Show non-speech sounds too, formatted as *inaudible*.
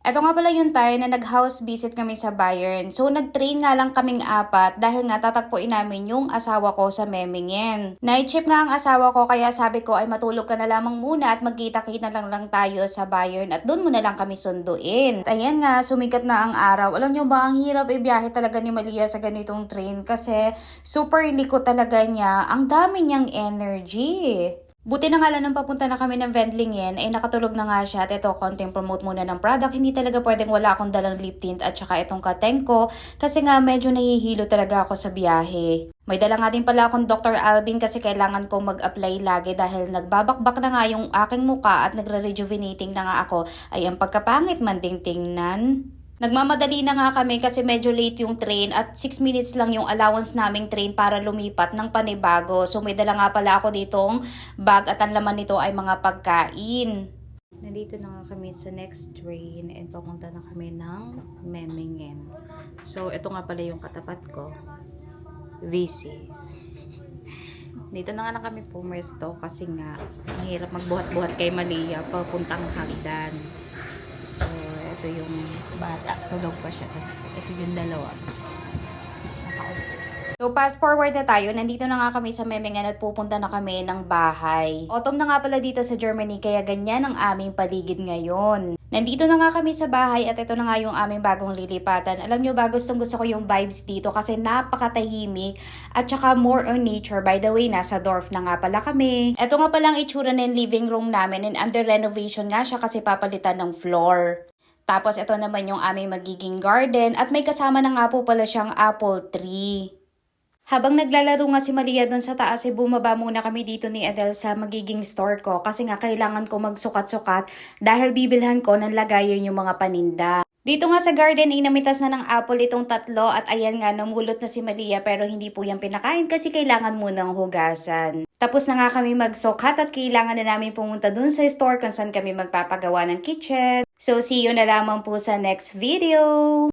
Ito nga pala yung time na nag-house visit kami sa Bayern. So, nag-train nga lang kaming apat dahil nga tatagpuin namin yung asawa ko sa Memingen. Night shift nga ang asawa ko kaya sabi ko ay matulog ka na lamang muna at magkita-kita lang lang tayo sa Bayern at doon mo na lang kami sunduin. At ayan nga, sumikat na ang araw. Alam nyo ba, ang hirap ibiyahe talaga ni Malia sa ganitong train kasi super liko talaga niya. Ang dami niyang energy. Buti na nga lang nung papunta na kami ng Vendlingen, ay nakatulog na nga siya at ito, konting promote muna ng product. Hindi talaga pwedeng wala akong dalang lip tint at saka itong katengko kasi nga medyo nahihilo talaga ako sa biyahe. May dala nga din pala akong Dr. Alvin kasi kailangan ko mag-apply lagi dahil nagbabakbak na nga yung aking muka at nagre-rejuvenating na nga ako. Ay ang pagkapangit man ding tingnan. Nagmamadali na nga kami kasi medyo late yung train at 6 minutes lang yung allowance naming train para lumipat ng panibago. So may dala nga pala ako ditong bag at ang laman nito ay mga pagkain. Nandito na nga kami sa next train and papunta na kami ng Memmingen. So ito nga pala yung katapat ko. Visis. *laughs* Dito na nga lang kami pumesto kasi nga hirap magbuhat-buhat kay Malia papuntang hagdan. So, ito yung bata. Tulog pa siya. Tapos, ito yung dalawa. So, fast forward na tayo. Nandito na nga kami sa Memingen at pupunta na kami ng bahay. Autumn na nga pala dito sa Germany, kaya ganyan ang aming paligid ngayon. Nandito na nga kami sa bahay at ito na nga yung aming bagong lilipatan. Alam nyo ba, gustong gusto ko yung vibes dito kasi napakatahimik at saka more on nature. By the way, nasa Dorf na nga pala kami. Ito nga palang itsura ng living room namin and under renovation nga siya kasi papalitan ng floor. Tapos ito naman yung aming magiging garden at may kasama na nga po pala siyang apple tree. Habang naglalaro nga si Malia doon sa taas, eh, bumaba muna kami dito ni Adele sa magiging store ko kasi nga kailangan ko magsukat-sukat dahil bibilhan ko ng lagayan yung mga paninda. Dito nga sa garden, inamitas na ng apple itong tatlo at ayan nga, namulot na si Malia pero hindi po yan pinakain kasi kailangan munang hugasan. Tapos na nga kami magsukat at kailangan na namin pumunta dun sa store kung saan kami magpapagawa ng kitchen. So, see you na lamang po sa next video!